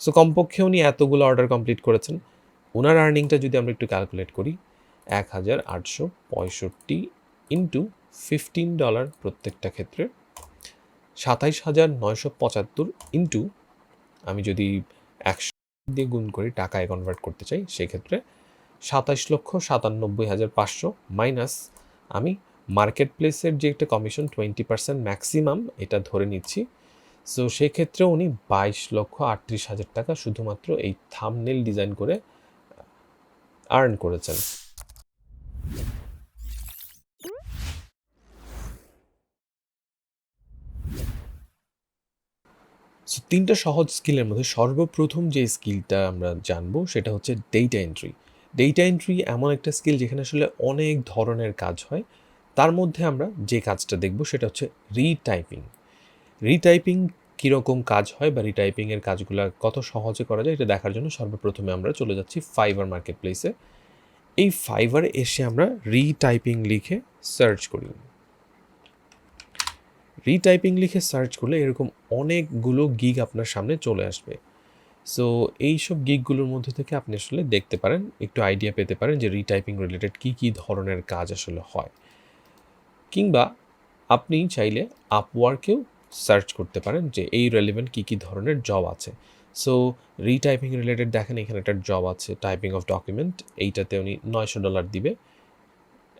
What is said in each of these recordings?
So কমপক্ষে উনি এতগুলো অর্ডার কমপ্লিট করেছেন। ওনার আর্নিংটা যদি আমরা একটু ক্যালকুলেট করি, এক হাজার আটশো পঁয়ষট্টি ইন্টু ফিফটিন ডলার প্রত্যেকটা ক্ষেত্রে, সাতাইশ হাজার নয়শো পঁচাত্তর ইন্টু আমি যদি একশো দিয়ে গুণ করি, টাকায় কনভার্ট করতে চাই সেক্ষেত্রে সাতাইশ লক্ষ সাতানব্বই হাজার পাঁচশো মাইনাস আমি মার্কেট প্লেসের যে একটা কমিশন টোয়েন্টি পার্সেন্ট ম্যাক্সিমাম এটা ধরে নিচ্ছি সো সেক্ষেত্রে উনি বাইশ লক্ষ আটত্রিশ হাজার টাকা শুধুমাত্র এই থামনেল ডিজাইন করে আর্ন করেছেন। সো তিনটা সহজ স্কিলের মধ্যে সর্বপ্রথম যে স্কিলটা আমরা জানব সেটা হচ্ছে ডেটা এন্ট্রি ডেটা এন্ট্রি এমন একটা স্কিল যেখানে আসলে অনেক ধরনের কাজ হয়। তার মধ্যে আমরা যে কাজটা দেখব সেটা হচ্ছে রিটাইপিং রিটাইপিং কীরকম কাজ হয় বা রিটাইপিংয়ের কাজগুলো কত সহজে করা যায়, এটা দেখার জন্য সর্বপ্রথমে আমরা চলে যাচ্ছি ফাইবার মার্কেট প্লেসে এই ফাইবারে এসে আমরা রিটাইপিং লিখে সার্চ করি। রিটাইপিং লিখে সার্চ করলে এরকম অনেকগুলো গিগ আপনার সামনে চলে আসবে। সো এই সব গিগগুলোর মধ্যে থেকে আপনি আসলে দেখতে পারেন, একটু আইডিয়া পেতে পারেন যে রিটাইপিং রিলেটেড কী কী ধরনের কাজ আসলে হয়। কিংবা আপনি চাইলে আপওয়ার্কেও সার্চ করতে পারেন যে এই রেলিভেন্ট কী কী ধরনের জব আছে। সো রিটাইপিং রিলেটেড দেখেন এখানে একটা জব আছে টাইপিং অফ ডকুমেন্ট এইটাতে উনি নয়শো ডলার দিবে।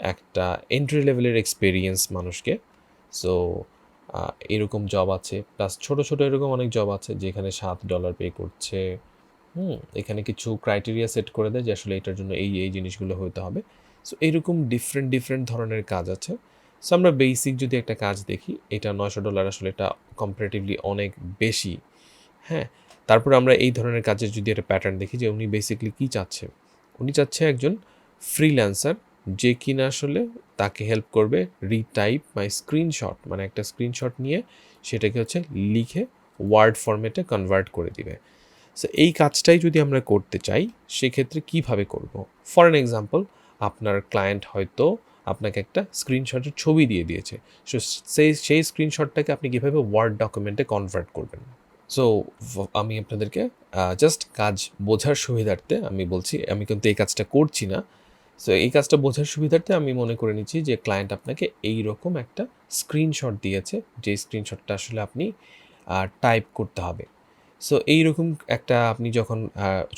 একটা এন্ট্রি লেভেলের এক্সপিরিয়েন্স মানুষকে। সো এরকম জব আছে প্লাস ছোট ছোট এরকম অনেক জব আছে যেখানে সাত ডলার পে করছে। হুম, এখানে কিছু ক্রাইটেরিয়া সেট করে দেয় যে আসলে এটার জন্য এই এই জিনিসগুলো হতে হবে। সো এরকম ডিফারেন্ট ডিফারেন্ট ধরনের কাজ আছে। সো আমরা বেসিক যদি একটা কাজ দেখি, এটা নয়শো ডলার আসলে এটা কম্পারেটিভলি অনেক বেশি। হ্যাঁ তারপর আমরা এই ধরনের কাজের যদি একটা প্যাটার্ন দেখি যে উনি বেসিকলি কী চাচ্ছে? উনি চাচ্ছে একজন ফ্রিল্যান্সার যে কিনা আসলে তাকে হেল্প করবে রিটাইপ মাই স্ক্রিনশট মানে একটা স্ক্রিনশট নিয়ে সেটাকে হচ্ছে লিখে ওয়ার্ড ফরম্যাটে কনভার্ট করে দিবে। সো এই কাজটাই যদি আমরা করতে চাই, সেক্ষেত্রে কীভাবে করব? ফর অ্যান এক্সাম্পল আপনার ক্লায়েন্ট হয়তো আপনাকে একটা স্ক্রিনশটের ছবি দিয়ে দিয়েছে। সো সেই সেই স্ক্রিনশটটাকে আপনি কীভাবে ওয়ার্ড ডকুমেন্টে কনভার্ট করবেন? সো আমি আপনাদেরকে জাস্ট কাজ বোঝার সুবিধার্থে আমি বলছি, আমি কিন্তু এই কাজটা করছি না। সো এই কাজটা বোঝার সুবিধার্থে আমি মনে করে নিচ্ছি যে ক্লায়েন্ট আপনাকে এই রকম একটা স্ক্রিনশট দিয়েছে, যে স্ক্রিনশটটা আসলে আপনি টাইপ করতে হবে। সো এইরকম একটা আপনি যখন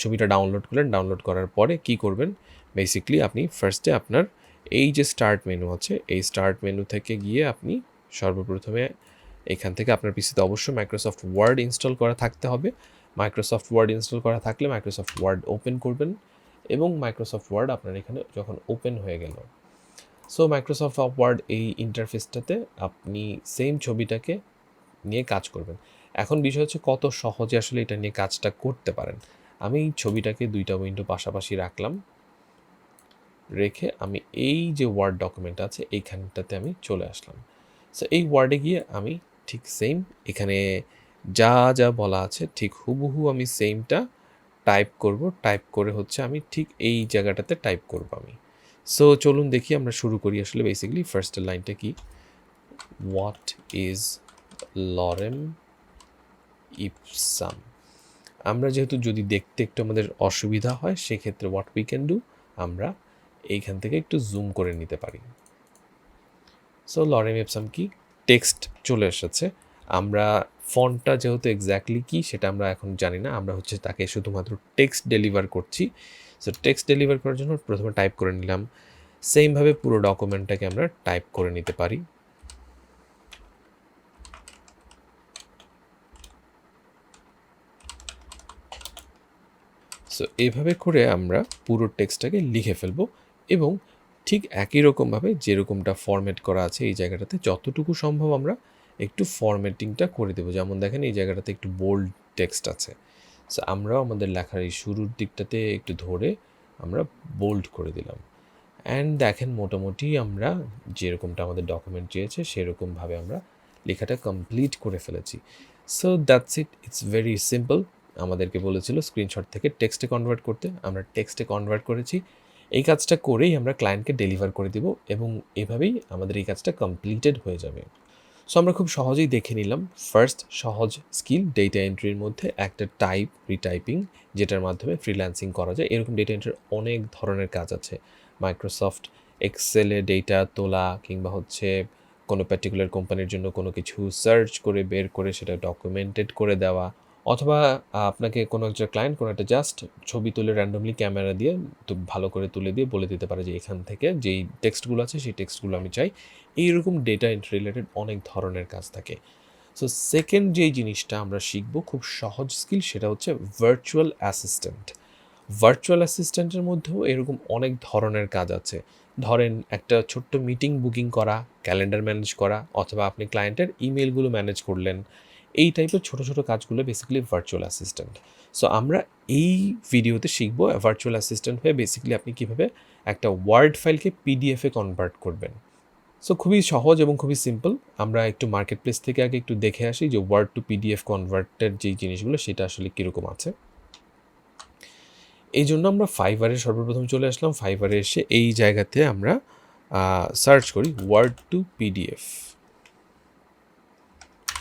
ছবিটা ডাউনলোড করলেন ডাউনলোড করার পরে কি করবেন? বেসিকলি আপনি ফার্স্টে আপনার এই যে স্টার্ট মেনু আছে, এই স্টার্ট মেনু থেকে গিয়ে আপনি সর্বপ্রথমে এখান থেকে আপনার পিসিতে অবশ্যই মাইক্রোসফট ওয়ার্ড ইনস্টল করা থাকতে হবে। মাইক্রোসফট ওয়ার্ড ইনস্টল করা থাকলে মাইক্রোসফট ওয়ার্ড ওপেন করবেন এবং মাইক্রোসফট ওয়ার্ড আপনার এখানে যখন ওপেন হয়ে গেল। সো মাইক্রোসফট ওয়ার্ড এই ইন্টারফেসটাতে আপনি সেম ছবিটাকে নিয়ে কাজ করবেন। এখন বিষয় হচ্ছে কত সহজে আসলে এটা নিয়ে কাজটা করতে পারেন। আমি ছবিটাকে দুইটা উইন্ডো পাশাপাশি রাখলাম। রেখে আমি এই যে ওয়ার্ড ডকুমেন্ট আছে, এইখানটাতে আমি চলে আসলাম। সো এই ওয়ার্ডে গিয়ে আমি ঠিক সেম এখানে যা যা বলা আছে, ঠিক হুবহু আমি সেমটা টাইপ করব। টাইপ করে হচ্ছে আমি ঠিক এই জায়গাটাতে টাইপ করব আমি। সো চলুন দেখি আমরা শুরু করি আসলে বেসিক্যালি ফার্স্টের লাইনটা কি? হোয়াট ইজ লরেম ইপসাম আমরা যেহেতু যদি দেখতে একটু আমাদের অসুবিধা হয়, সেক্ষেত্রে হোয়াট উই ক্যান ডু আমরা এইখান থেকে একটু জুম করে নিতে পারি। সো লরেম ইপসাম কি? টেক্সট চলে এসেছে। আমরা ফন্টটা যেহেতু এক্স্যাক্টলি কী সেটা আমরা এখন জানি না। আমরা হচ্ছে তাকে শুধুমাত্র টেক্সট ডেলিভার করছি। সো টেক্সট ডেলিভার করার জন্য প্রথমে টাইপ করে নিলাম। সেমভাবে পুরো ডকুমেন্টটাকে আমরা টাইপ করে নিতে পারি। সো এভাবে করে আমরা পুরো টেক্সটটাকে লিখে ফেলব। এবং ঠিক একই রকমভাবে যেরকমটা ফরম্যাট করা আছে এই জায়গাটাতে যতটুকু সম্ভব আমরা একটু ফরম্যাটিংটা করে দেবো। যেমন দেখেন এই জায়গাটাতে একটু বোল্ড টেক্সট আছে। সো আমরাও আমাদের লেখার এই শুরুর দিকটাতে একটু ধরে আমরা বোল্ড করে দিলাম। অ্যান্ড দেখেন মোটামুটি আমরা যেরকমটা আমাদের ডকুমেন্ট চেয়েছে সেরকমভাবে আমরা লেখাটা কমপ্লিট করে ফেলেছি। So that's it it's very simple আমাদেরকে বলেছিল স্ক্রিনশট থেকে টেক্সটে কনভার্ট করতে। আমরা টেক্সটে কনভার্ট করেছি। এই কাজটা করেই আমরা ক্লায়েন্টকে ডেলিভার করে দেব এবং এভাবেই আমাদের এই কাজটা কমপ্লিটেড হয়ে যাবে। সো আমরা খুব সহজেই দেখে নিলাম ফার্স্ট সহজ স্কিল ডেটা এন্ট্রির মধ্যে একটা টাইপ রিটাইপিং যেটার মাধ্যমে ফ্রিল্যান্সিং করা যায়। এরকম ডেটা এন্ট্রির অনেক ধরনের কাজ আছে। মাইক্রোসফট এক্সেলে ডেটা তোলা কিংবা হচ্ছে কোনো পার্টিকুলার কোম্পানির জন্য কোনো কিছু সার্চ করে, বের করে সেটা ডকুমেন্টেড করে দেওয়া অথবা আপনাকে কোনো একটা ক্লায়েন্ট কোনো একটা জাস্ট ছবি তুলে র্যান্ডমলি ক্যামেরা দিয়ে ভালো করে তুলে দিয়ে বলে দিতে পারে যে এখান থেকে যেই টেক্সটগুলো আছে, সেই টেক্সটগুলো আমি চাই। এইরকম ডেটা রিলেটেড অনেক ধরনের কাজ থাকে। সো সেকেন্ড যেই জিনিসটা আমরা শিখব খুব সহজ স্কিল সেটা হচ্ছে ভার্চুয়াল অ্যাসিস্ট্যান্ট ভার্চুয়াল অ্যাসিস্ট্যান্টের মধ্যেও এরকম অনেক ধরনের কাজ আছে। ধরেন, একটা ছোট্ট মিটিং বুকিং করা ক্যালেন্ডার ম্যানেজ করা, অথবা আপনি ক্লায়েন্টের ইমেলগুলো ম্যানেজ করলেন। এই টাইপের ছোটো ছোটো কাজগুলো বেসিক্যালি ভার্চুয়াল অ্যাসিস্ট্যান্ট সো আমরা এই ভিডিওতে শিখব ভার্চুয়াল অ্যাসিস্ট্যান্ট হয়ে বেসিক্যালি আপনি কীভাবে একটা ওয়ার্ড ফাইলকে পিডিএফে কনভার্ট করবেন। সো খুবই সহজ এবং খুবই সিম্পল আমরা একটু মার্কেট প্লেস থেকে আগে একটু দেখে আসি যে ওয়ার্ড টু পিডিএফ কনভার্টের যেই জিনিসগুলো, সেটা আসলে কীরকম আছে। এই জন্য আমরা ফাইবারে সর্বপ্রথম চলে আসলাম। ফাইবারে এসে এই জায়গাতে আমরা সার্চ করি word to PDF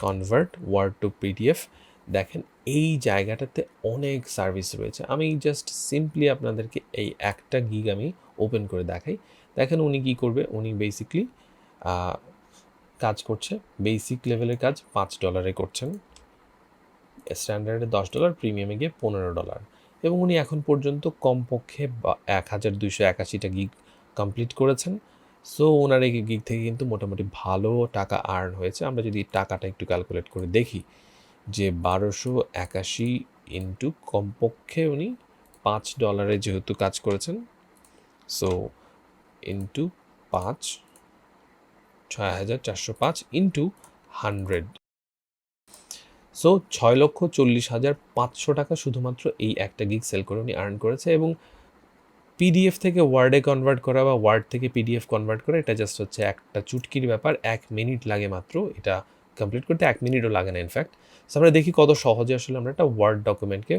convert word to PDF দেখেন এই জায়গাটাতে অনেক সার্ভিস রয়েছে। আমি জাস্ট সিম্পলি আপনাদেরকে এই একটা গিগ আমি ওপেন করে দেখাই। দেখেন উনি কী করবে? উনি বেসিকলি কাজ করছে। বেসিক লেভেলের কাজ পাঁচ ডলারে করছেন। স্ট্যান্ডার্ডে দশ ডলার প্রিমিয়ামে গিয়ে পনেরো ডলার এবং উনি এখন পর্যন্ত কমপক্ষে এক হাজার দুইশো একাশিটা গিগ কমপ্লিট করেছেন। সো ওনার এই গিগ থেকে কিন্তু মোটামুটি ভালো টাকা আর্ন হয়েছে। আমরা যদি টাকাটা একটু ক্যালকুলেট করে দেখি যে বারোশো একাশি ইন্টু কমপক্ষে উনি পাঁচ ডলারে যেহেতু কাজ করেছেন সো ইন্টু পাঁচ, ছয় হাজার চারশো পাঁচ ইন্টু হান্ড্রেড সো, ছয় লক্ষ চল্লিশ হাজার পাঁচশো টাকা শুধুমাত্র এই একটা গিগ সেল করে উনি আর্ন করেছে এবং পিডিএফ থেকে ওয়ার্ডে কনভার্ট করা বা ওয়ার্ড থেকে পিডিএফ কনভার্ট করা, এটা জাস্ট হচ্ছে একটা চুটকির ব্যাপার। এক মিনিট লাগে মাত্র। এটা কমপ্লিট করতে এক মিনিটও লাগে না ইনফ্যাক্ট সো আমরা দেখি কত সহজে আসলে আমরা একটা ওয়ার্ড ডকুমেন্টকে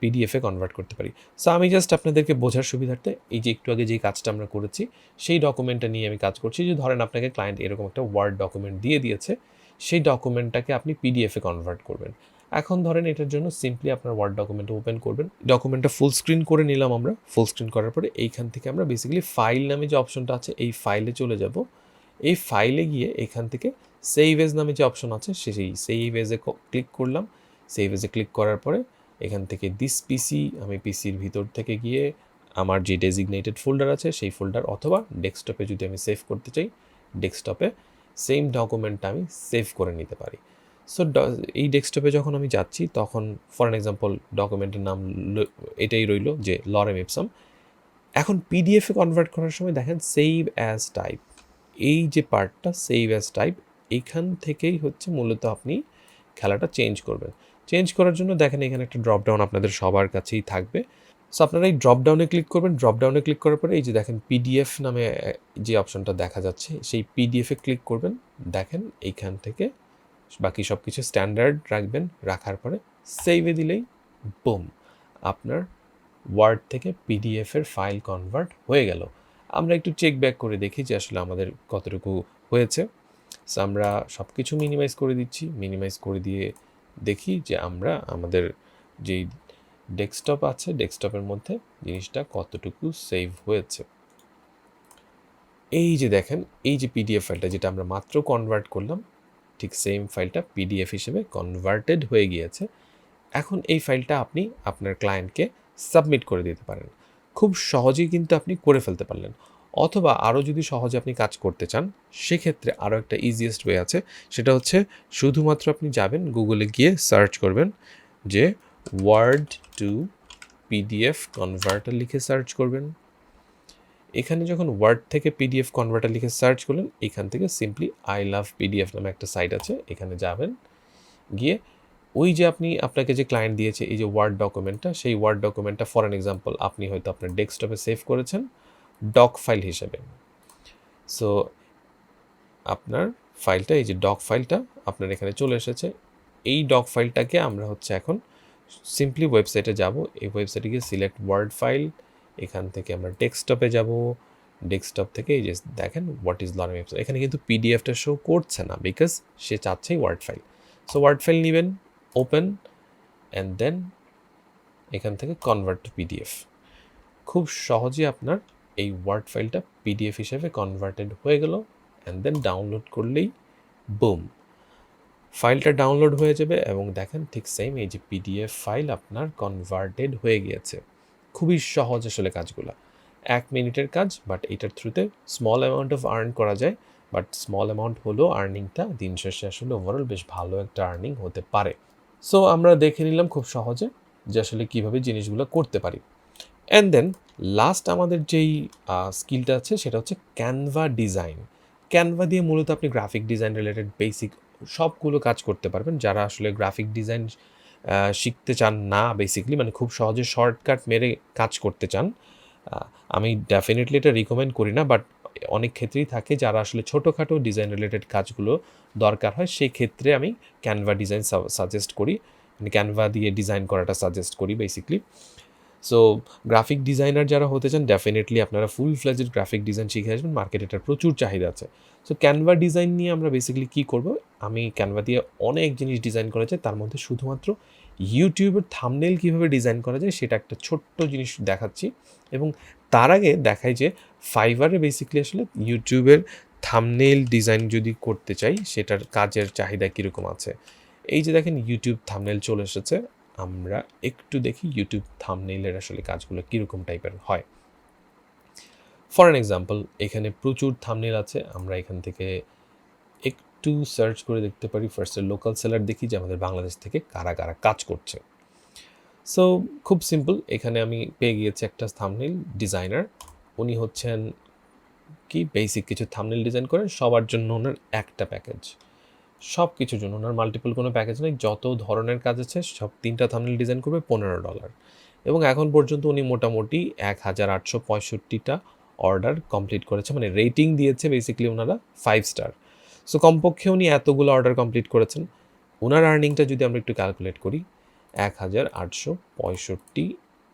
পিডিএফে কনভার্ট করতে পারি। সো আমি জাস্ট আপনাদেরকে বোঝার সুবিধার্থে এই যে একটু আগে যেই কাজটা আমরা করেছি, সেই ডকুমেন্টটা নিয়ে আমি কাজ করছি। যে ধরেন আপনাকে ক্লায়েন্ট এরকম একটা ওয়ার্ড ডকুমেন্ট দিয়ে দিয়েছে, সেই ডকুমেন্টটাকে আপনি পিডিএফে কনভার্ট করবেন। এখন ধরেন এটার জন্য সিম্পলি আপনার ওয়ার্ড ডকুমেন্টটা ওপেন করবেন। ডকুমেন্টটা ফুল স্ক্রিন করে নিলাম আমরা। ফুল স্ক্রিন করার পরে এইখান থেকে আমরা বেসিক্যালি ফাইল নামে যে অপশনটা আছে, এই ফাইলে চলে যাব। এই ফাইলে গিয়ে এখান থেকে সেভ এজ নামে যে অপশন আছে, সে সেই সেভ এজে ক্লিক করলাম। সেভ এজে ক্লিক করার পরে এখান থেকে দিস পিসি আমি পিসির ভিতর থেকে গিয়ে আমার যে ডেজিগনেটেড ফোল্ডার আছে, সেই ফোল্ডার অথবা ডেস্কটপে যদি আমি সেভ করতে চাই ডেস্কটপে সেম ডকুমেন্টটা আমি সেভ করে নিতে পারি। সো এই ডেস্কটপে যখন আমি যাচ্ছি, তখন ফর অ্যান এক্সাম্পল ডকুমেন্টের নাম এটাই রইল যে লরেম এপসাম এখন পিডিএফে কনভার্ট করার সময় দেখেন সেভ অ্যাজ টাইপ এই যে পার্টটা সেভ অ্যাজ টাইপ এইখান থেকেই হচ্ছে মূলত আপনি খেলাটা চেঞ্জ করবেন। চেঞ্জ করার জন্য দেখেন, এখানে একটা ড্রপডাউন আপনাদের সবার কাছেই থাকবে। সো আপনারা এই ড্রপডাউনে ক্লিক করবেন ড্রপডাউনে ক্লিক করার পরে এই যে দেখেন পিডিএফ নামে যে অপশনটা দেখা যাচ্ছে, সেই পিডিএফে ক্লিক করবেন। দেখেন, এইখান থেকে বাকি সব কিছু স্ট্যান্ডার্ড রাখবেন, রাখার পরে সেভে দিলেই বুম আপনার ওয়ার্ড থেকে পিডিএফের ফাইল কনভার্ট হয়ে গেল। আমরা একটু চেক ব্যাক করে দেখি যে আসলে আমাদের কতটুকু হয়েছে। সো আমরা সব কিছু মিনিমাইজ করে দিচ্ছি মিনিমাইজ করে দিয়ে দেখি যে আমরা আমাদের যেই ডেস্কটপ আছে ডেস্কটপের মধ্যে জিনিসটা কতটুকু সেভ হয়েছে। এই যে দেখেন, এই যে পিডিএফ ফাইলটা যেটা আমরা মাত্র কনভার্ট করলাম ঠিক সেম ফাইলটা পিডিএফ হিসেবে কনভার্টেড হয়ে গিয়েছে। এখন এই ফাইলটা আপনি আপনার ক্লায়েন্টকে সাবমিট করে দিতে পারেন। খুব সহজেই কিন্তু আপনি করে ফেলতে পারলেন। অথবা আরও যদি সহজে আপনি কাজ করতে চান, সেক্ষেত্রে আরও একটা ইজিয়েস্ট ওয়ে আছে। সেটা হচ্ছে শুধুমাত্র আপনি যাবেন গুগলে গিয়ে সার্চ করবেন যে ওয়ার্ড টু পিডিএফ কনভার্টার লিখে সার্চ করবেন। এখানে যখন ওয়ার্ড থেকে পিডিএফ কনভার্টার লিখে সার্চ করলেন, এখান থেকে সিম্পলি আই লাভ পিডিএফ নামে একটা সাইট আছে, এখানে যাবেন। গিয়ে ওই যে আপনি, আপনাকে যে ক্লায়েন্ট দিয়েছে, এই যে ওয়ার্ড ডকুমেন্টটা সেই ওয়ার্ড ডকুমেন্টটা ফর অ্যান এক্সাম্পল আপনি হয়তো আপনার ডেস্কটপে সেভ করেছেন ডক ফাইল হিসেবে। সো আপনার ফাইলটা এই যে ডক ফাইলটা আপনার এখানে চলে এসেছে। এই ডক ফাইলটাকে আমরা হচ্ছে এখন সিম্পলি ওয়েবসাইটে যাব। এই ওয়েবসাইটে গিয়ে সিলেক্ট ওয়ার্ড ফাইল এখান থেকে আমরা ডেস্কটপে যাব। ডেস্কটপ থেকে এই যে দেখেন হোয়াট ইজ লার্নিং ওয়েবসাইট এখানে কিন্তু পিডিএফটা শো করছে না বিকজ সে চাচ্ছেই word file so word file নেবেন ওপেন অ্যান্ড দেন এখান থেকে কনভার্ট টু পিডিএফ খুব সহজে আপনার এই ওয়ার্ড ফাইলটা পিডিএফ হিসেবে কনভার্টেড হয়ে গেল অ্যান্ড দেন ডাউনলোড করলেই বুম ফাইলটা ডাউনলোড হয়ে যাবে, এবং দেখেন ঠিক সেম এই যে পিডিএফ ফাইল আপনার কনভার্টেড হয়ে গিয়েছে। খুবই সহজ আসলে কাজগুলো। এক মিনিটের কাজ বাট এটার থ্রুতে স্মল অ্যামাউন্ট অফ আর্ন করা যায় বাট স্মল অ্যামাউন্ট হলেও আর্নিংটা দিন শেষে আসলে ওভারঅল বেশ ভালো একটা আর্নিং হতে পারে। সো আমরা দেখে নিলাম খুব সহজে যে আসলে কীভাবে জিনিসগুলো করতে পারি। অ্যান্ড দেন লাস্ট আমাদের যেই স্কিলটা আছে, সেটা হচ্ছে ক্যানভা ডিজাইন ক্যানভা দিয়ে মূলত আপনি গ্রাফিক ডিজাইন রিলেটেড বেসিক সবগুলো কাজ করতে পারবেন, যারা আসলে গ্রাফিক ডিজাইন শিখতে চান না বেসিকলি মানে খুব সহজে শর্টকাট মেরে কাজ করতে চান। আমি ডেফিনেটলি এটা রিকমেন্ড করি না বাট অনেক ক্ষেত্রেই থাকে যারা আসলে ছোটোখাটো ডিজাইন রিলেটেড কাজগুলো দরকার হয় সেই ক্ষেত্রে আমি ক্যানভা ডিজাইন সাজেস্ট করি। মানে ক্যানভা দিয়ে ডিজাইন করাটা সাজেস্ট করি বেসিকলি সো গ্রাফিক ডিজাইনার যারা হতে চান ডেফিনেটলি আপনারা ফুল ফ্লেজেড গ্রাফিক ডিজাইন শিখে আসবেন মার্কেটে এটার প্রচুর চাহিদা আছে। সো ক্যানভা ডিজাইন নিয়ে আমরা বেসিক্যালি কী করব? আমি ক্যানভা দিয়ে অনেক জিনিস ডিজাইন করা যায়, তার মধ্যে শুধুমাত্র ইউটিউবের থামনেল কীভাবে ডিজাইন করা যায়, সেটা একটা ছোট্ট জিনিস দেখাচ্ছি। এবং তার আগে দেখাই যে ফাইবারে বেসিক্যালি আসলে ইউটিউবের থামনেল ডিজাইন যদি করতে চাই, সেটার কাজের চাহিদা কীরকম আছে? এই যে দেখেন ইউটিউব থামনেল চলে এসেছে। আমরা একটু দেখি ইউটিউব থামনেইলের আসলে কাজগুলো কীরকম টাইপের হয়। ফর অ্যান এক্সাম্পল এখানে প্রচুর থামনেল আছে। আমরা এখান থেকে একটু সার্চ করে দেখতে পারি। ফার্স্টে লোকাল সেলার দেখি যে আমাদের বাংলাদেশ থেকে কারা কারা কাজ করছে। সো খুব সিম্পল এখানে আমি পেয়ে গিয়েছি একটা থামনেল ডিজাইনার উনি হচ্ছেন কি? বেসিক কিছু থামনেল ডিজাইন করেন। সবার জন্য ওনার একটা প্যাকেজ সব কিছুর জন্য। ওনার মাল্টিপল কোনো প্যাকেজ নেই। যত ধরনের কাজ আছে, সব তিনটা থামনেল ডিজাইন করবে পনেরো ডলার এবং এখন পর্যন্ত উনি মোটামুটি এক হাজার আটশো পঁয়ষট্টিটা অর্ডার কমপ্লিট করেছে। মানে রেটিং দিয়েছে বেসিক্যালি ওনারা ফাইভ স্টার সো কমপক্ষে উনি এতগুলো অর্ডার কমপ্লিট করেছেন। ওনার আর্নিংটা যদি আমরা একটু ক্যালকুলেট করি, এক হাজার আটশো পঁয়ষট্টি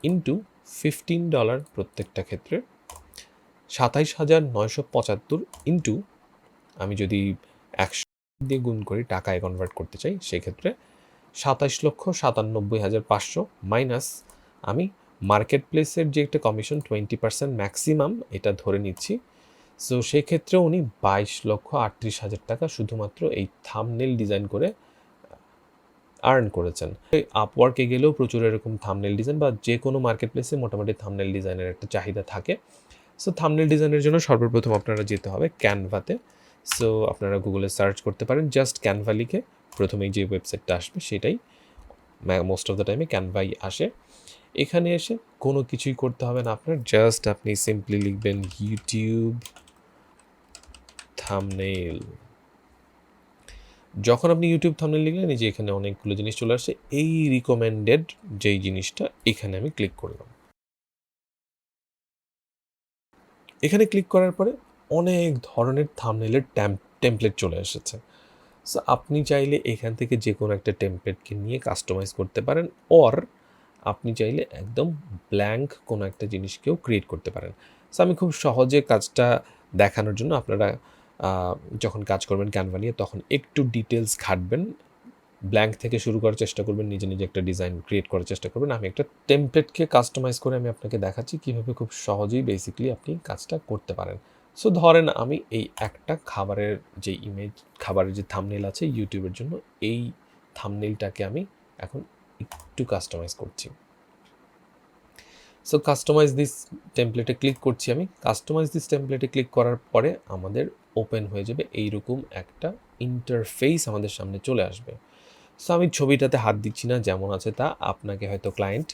ইন্টু ফিফটিন ডলার প্রত্যেকটা ক্ষেত্রে। সাতাইশ হাজার নয়শো পঁচাত্তর ইন্টু আমি যদি একশো দিয়ে গুণ করি টাকায় কনভার্ট করতে চাই সেক্ষেত্রে সাতাশ লক্ষ সাতানব্বই হাজার পাঁচশো মাইনাস আমি মার্কেট প্লেসের যে একটা কমিশন টোয়েন্টি পার্সেন্ট ম্যাক্সিমাম এটা ধরে নিচ্ছি। সো সেক্ষেত্রে উনি বাইশ লক্ষ আটত্রিশ হাজার টাকা শুধুমাত্র এই থামনেল ডিজাইন করে আর্ন করেছেন। আপওয়ার্কে গেলেও প্রচুর এরকম থামনেল ডিজাইন বা যে কোনো মার্কেট প্লেসে মোটামুটি থামনেল ডিজাইনের একটা চাহিদা থাকে। সো থামনেল ডিজাইনের জন্য সর্বপ্রথম আপনারা যেতে হবে ক্যানভাতে সো আপনারা গুগলে সার্চ করতে পারেন জাস্ট ক্যানভা লিখে প্রথমেই যে ওয়েবসাইটটা আসবে সেটাই মোস্ট অফ দ্য টাইমে ক্যানভাই আসে। এখানে এসে কোনো কিছুই করতে হবে না আপনার জাস্ট আপনি সিম্পলি লিখবেন ইউটিউব থামনেল যখন আপনি ইউটিউব থামনেল লিখলেন যে এখানে অনেকগুলো জিনিস চলে আসছে এই রিকমেন্ডেড যেই জিনিসটা, এখানে আমি ক্লিক করলাম। এখানে ক্লিক করার পরে অনেক ধরনের থামনেলের টেমপ্লেট চলে এসেছে। সো আপনি চাইলে এখান থেকে যে কোনো একটা টেমপ্লেটকে নিয়ে কাস্টমাইজ করতে পারেন অর আপনি চাইলে একদম ব্ল্যাঙ্ক কোনো একটা জিনিসকেও ক্রিয়েট করতে পারেন। সো আমি খুব সহজে কাজটা দেখানোর জন্য আপনারা যখন কাজ করবেন ক্যানভা নিয়ে তখন একটু ডিটেলস খাটবেন ব্ল্যাঙ্ক থেকে শুরু করার চেষ্টা করবেন, নিজে নিজে একটা ডিজাইন ক্রিয়েট করার চেষ্টা করবেন। আমি একটা টেমপ্লেটকে কাস্টমাইজ করে আমি আপনাকে দেখাচ্ছি কীভাবে খুব সহজেই বেসিক্যালি আপনি কাজটা করতে পারেন। সো ধরেন আমি এই একটা খাবারের যে ইমেজ খাবারের যে থামনেল আছে ইউটিউবের জন্য, এই থামনেলটাকে আমি এখন একটু কাস্টমাইজ করছি। সো কাস্টমাইজ দিস টেমপ্লেটে ক্লিক করছি আমি। কাস্টমাইজ দিস টেমপ্লেটে ক্লিক করার পরে আমাদের ওপেন হয়ে যাবে এইরকম একটা ইন্টারফেস আমাদের সামনে চলে আসবে। সো আমি ছবিটাতে হাত দিচ্ছি না, যেমন আছে তা। আপনাকে হয়তো ক্লায়েন্ট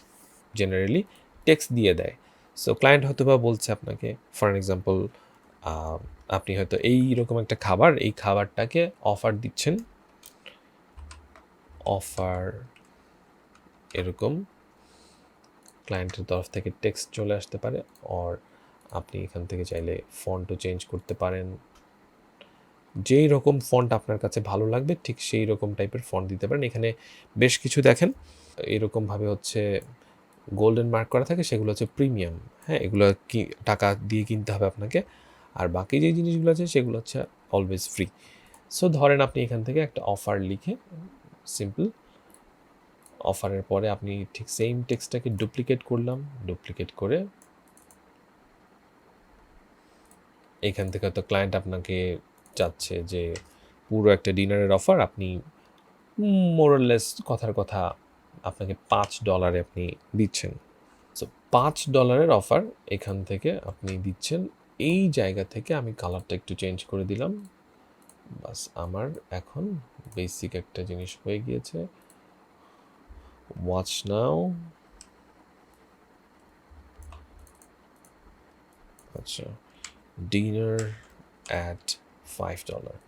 জেনারেলি টেক্সট দিয়ে দেয়। সো ক্লায়েন্ট হয়তো বা বলছে আপনাকে ফর এক্সাম্পল আপনি হয়তো এই রকম একটা খাবার, এই খাবারটাকে অফার দিচ্ছেন। অফার এরকম ক্লায়েন্টের তরফ থেকে টেক্সট চলে আসতে পারে অর আপনি এখান থেকে চাইলে ফন্টও চেঞ্জ করতে পারেন। যেই রকম ফন্ট আপনার কাছে ভালো লাগবে, ঠিক সেই রকম টাইপের ফন্ট দিতে পারেন। এখানে বেশ কিছু দেখেন এরকমভাবে হচ্ছে গোল্ডেন মার্ক করা থাকে, সেগুলো হচ্ছে প্রিমিয়াম হ্যাঁ এগুলো কি, টাকা দিয়ে কিনতে হবে আপনাকে। আর বাকি যে জিনিসগুলো আছে, সেগুলো হচ্ছে অলওয়েজ ফ্রি সো ধরেন আপনি এখান থেকে একটা অফার লিখে সিম্পল অফারের পরে আপনি ঠিক সেম টেক্সটটাকে ডুপ্লিকেট করলাম ডুপ্লিকেট করে এখান থেকে হয়তো ক্লায়েন্ট আপনাকে চাচ্ছে যে পুরো একটা ডিনারের অফার আপনি মোরলেস কথার কথা আপনাকে পাঁচ ডলারে আপনি দিচ্ছেন। সো পাঁচ ডলারের অফার এখান থেকে আপনি দিচ্ছেন এই জায়গা থেকে আমি কালারটা একটু চেঞ্জ করে দিলাম। বাস আমার এখন বেসিক একটা জিনিস হয়ে গিয়েছে। ওয়াচ নাও আচ্ছা ডিনার অ্যাট ফাইভ ডলার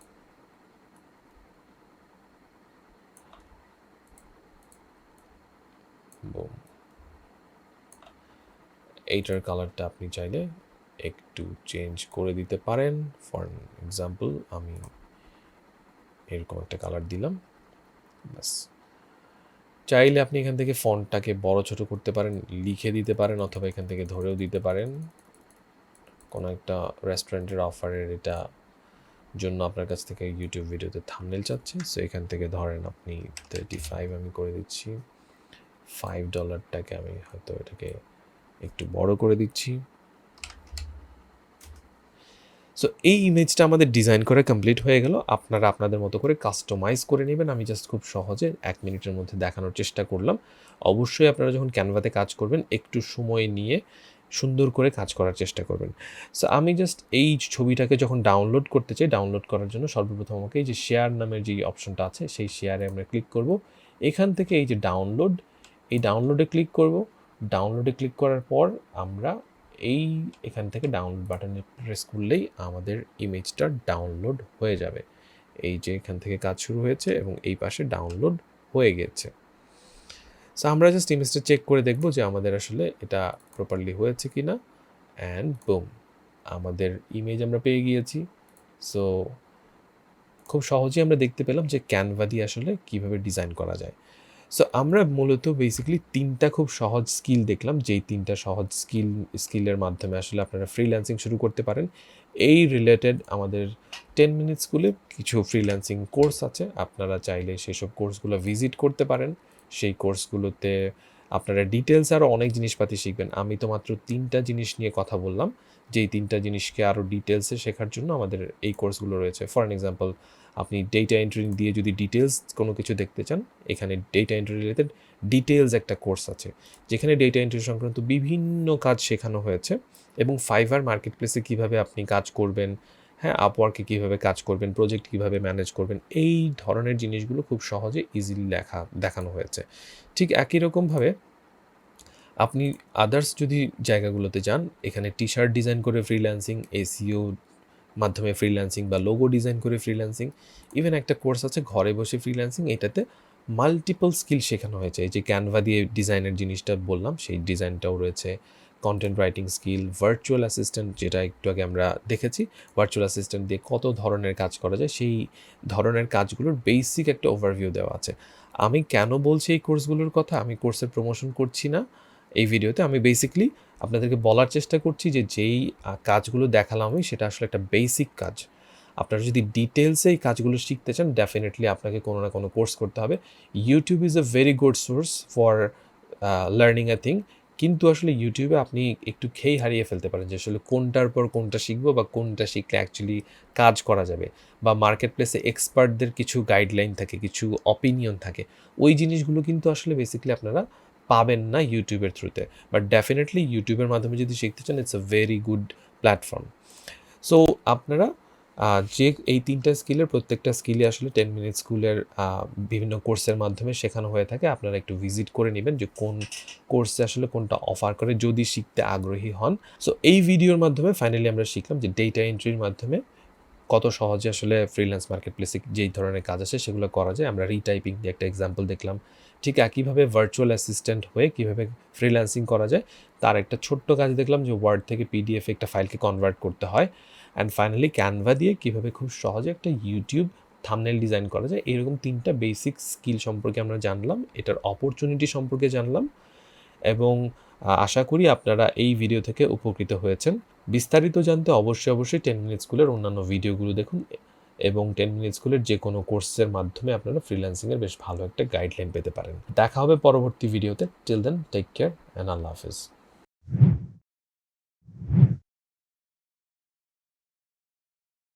এইটার কালারটা আপনি চাইলে একটু চেঞ্জ করে দিতে পারেন। ফর এক্সাম্পল আমি এরকম একটা কালার দিলাম। ব্যাস। চাইলে আপনি এখান থেকে ফন্টটাকে বড় ছোট করতে পারেন, লিখে দিতে পারেন অথবা এখান থেকে ধরেও দিতে পারেন। কোনো একটা রেস্টুরেন্টের অফারের এটা জন্য আপনার কাছ থেকে ইউটিউব ভিডিওতে থামনেল চাচ্ছে। সো এখান থেকে ধরেন আপনি থার্টি ফাইভ আমি করে দিচ্ছি। ফাইভ ডলারটাকে আমি হয়তো এটাকে একটু বড় করে দিচ্ছি। সো এই ইমেজটা আমাদের ডিজাইন করে কমপ্লিট হয়ে গেল। আপনারা আপনাদের মতো করে কাস্টমাইজ করে নেবেন। আমি জাস্ট খুব সহজে এক মিনিটের মধ্যে দেখানোর চেষ্টা করলাম। অবশ্যই আপনারা যখন ক্যানভাতে কাজ করবেন, একটু সময় নিয়ে সুন্দর করে কাজ করার চেষ্টা করবেন। সো আমি জাস্ট এই ছবিটাকে যখন ডাউনলোড করতে চাই ডাউনলোড করার জন্য সর্বপ্রথম আমাকে এই যে শেয়ার নামের যে অপশনটা আছে, সেই শেয়ারে আমরা ক্লিক করব। এখান থেকে এই যে ডাউনলোড এই ডাউনলোডে ক্লিক করব। ডাউনলোডে ক্লিক করার পর আমরা এই এখান থেকে ডাউনলোড বাটনে প্রেস করলেই আমাদের ইমেজটা ডাউনলোড হয়ে যাবে। এই যে এখান থেকে কাজ শুরু হয়েছে এবং এই পাশে ডাউনলোড হয়ে গেছে। সো আমরা জাস্ট ইমেজটা চেক করে দেখব যে আমাদের আসলে এটা প্রপারলি হয়েছে কি না অ্যান্ড বুম আমাদের ইমেজ আমরা পেয়ে গিয়েছি। সো খুব সহজেই আমরা দেখতে পেলাম যে ক্যানভা দিয়ে আসলে কীভাবে ডিজাইন করা যায়। সো আমরা মূলত বেসিক্যালি তিনটা খুব সহজ স্কিল দেখলাম, যেই তিনটা সহজ স্কিল স্কিলের মাধ্যমে আসলে আপনারা ফ্রিল্যান্সিং শুরু করতে পারেন। এই রিলেটেড আমাদের টেন মিনিট স্কুলে কিছু ফ্রিল্যান্সিং কোর্স আছে, আপনারা চাইলে সেসব কোর্সগুলো ভিজিট করতে পারেন। সেই কোর্সগুলোতে আপনারা ডিটেলস আরও অনেক জিনিসপাতি শিখবেন। আমি তো মাত্র তিনটা জিনিস নিয়ে কথা বললাম। যেই তিনটা জিনিসকে আরও ডিটেলসে শেখার জন্য আমাদের এই কোর্সগুলো রয়েছে। ফর অ্যান এক্সাম্পল আপনি ডেটা এন্ট্রি দিয়ে যদি ডিটেলস কোনো কিছু দেখতে চান, এখানে ডেটা এন্ট্রি রিলেটেড ডিটেলস একটা কোর্স আছে। যেখানে ডেটা এন্ট্রি সংক্রান্ত বিভিন্ন কাজ শেখানো হয়েছে এবং ফাইবার মার্কেট প্লেসে কীভাবে আপনি কাজ করবেন হ্যাঁ আপওয়ার্কে কীভাবে কাজ করবেন প্রজেক্ট কীভাবে ম্যানেজ করবেন, এই ধরনের জিনিসগুলো খুব সহজে ইজিলি লেখা, দেখানো হয়েছে। ঠিক একই রকমভাবে আপনি আদার্স যদি জায়গাগুলোতে যান, এখানে টি শার্ট ডিজাইন করে ফ্রিল্যান্সিং এসিও মাধ্যমে ফ্রিল্যান্সিং বা লোগো ডিজাইন করে ফ্রিল্যান্সিং ইভেন একটা কোর্স আছে ঘরে বসে ফ্রিল্যান্সিং এটাতে মাল্টিপল স্কিল শেখানো হয়েছে। যে ক্যানভা দিয়ে ডিজাইনের জিনিসটা বললাম, সেই ডিজাইনটাও রয়েছে। Content writing skill virtual assistant যেটা একটু আগে আমরা দেখেছি ভার্চুয়াল অ্যাসিস্ট্যান্ট দিয়ে কত ধরনের কাজ করা যায়, সেই ধরনের কাজগুলোর বেসিক একটা ওভারভিউ দেওয়া আছে। আমি কেন বলছি এই কোর্সগুলোর কথা? আমি কোর্সের প্রমোশন করছি না। এই ভিডিওতে আমি বেসিকলি আপনাদেরকে বলার চেষ্টা করছি যে যেই কাজগুলো দেখালাম আমি, সেটা আসলে একটা বেসিক কাজ। আপনারা যদি ডিটেলসে এই কাজগুলো শিখতে চান ডেফিনেটলি আপনাকে কোনো না কোনো কোর্স করতে হবে। YouTube is a very good source for learning a thing কিন্তু আসলে ইউটিউবে আপনি একটু খেই হারিয়ে ফেলতে পারেন যে আসলে কোনটার পর কোনটা শিখব বা কোনটা শিখলে অ্যাকচুয়ালি কাজ করা যাবে। বা মার্কেট প্লেসে এক্সপার্টদের কিছু গাইডলাইন থাকে, কিছু অপিনিয়ন থাকে। ওই জিনিসগুলো কিন্তু আসলে বেসিক্যালি আপনারা পাবেন না ইউটিউবের থ্রুতে বাট ডেফিনেটলি ইউটিউবের মাধ্যমে যদি শিখতে চান it's a very good platform so আপনারা যে এই তিনটা স্কিলের প্রত্যেকটা স্কিলে আসলে টেন মিনিট স্কুলের বিভিন্ন কোর্সের মাধ্যমে শেখানো হয়ে থাকে, আপনারা একটু ভিজিট করে নেবেন যে কোন কোর্সে আসলে কোনটা অফার করে যদি শিখতে আগ্রহী হন। সো এই ভিডিওর মাধ্যমে ফাইনালি আমরা শিখলাম যে ডেটা এন্ট্রির মাধ্যমে কত সহজে আসলে ফ্রিল্যান্স মার্কেট প্লেসে যেই ধরনের কাজ আছে সেগুলো করা যায়। আমরা রিটাইপিং দিয়ে একটা এক্সাম্পল দেখলাম। ঠিক একইভাবে ভার্চুয়াল অ্যাসিস্ট্যান্ট হয়ে কীভাবে ফ্রিল্যান্সিং করা যায় তার একটা ছোট্ট কাজ দেখলাম যে ওয়ার্ড থেকে পিডিএফ একটা ফাইলকে কনভার্ট করতে হয় অ্যান্ড ফাইনালি ক্যানভা দিয়ে কীভাবে খুব সহজে একটা ইউটিউব থামনেল ডিজাইন করা যায় এরকম তিনটা বেসিক স্কিল সম্পর্কে আমরা জানলাম এটার অপরচুনিটি সম্পর্কে জানলাম এবং আশা করি আপনারা এই ভিডিও থেকে উপকৃত হয়েছেন। বিস্তারিত জানতে অবশ্যই, অবশ্যই 10 মিনিট স্কুলের অন্যান্য ভিডিওগুলো দেখুন এবং টেন মিনিট স্কুলের যে কোনো কোর্সের মাধ্যমে আপনারা ফ্রিল্যান্সিং এর বেশ ভালো একটা গাইডলাইন পেতে পারেন। দেখা হবে পরবর্তী ভিডিওতে। Till then take care and আল্লাহ হাফেজ।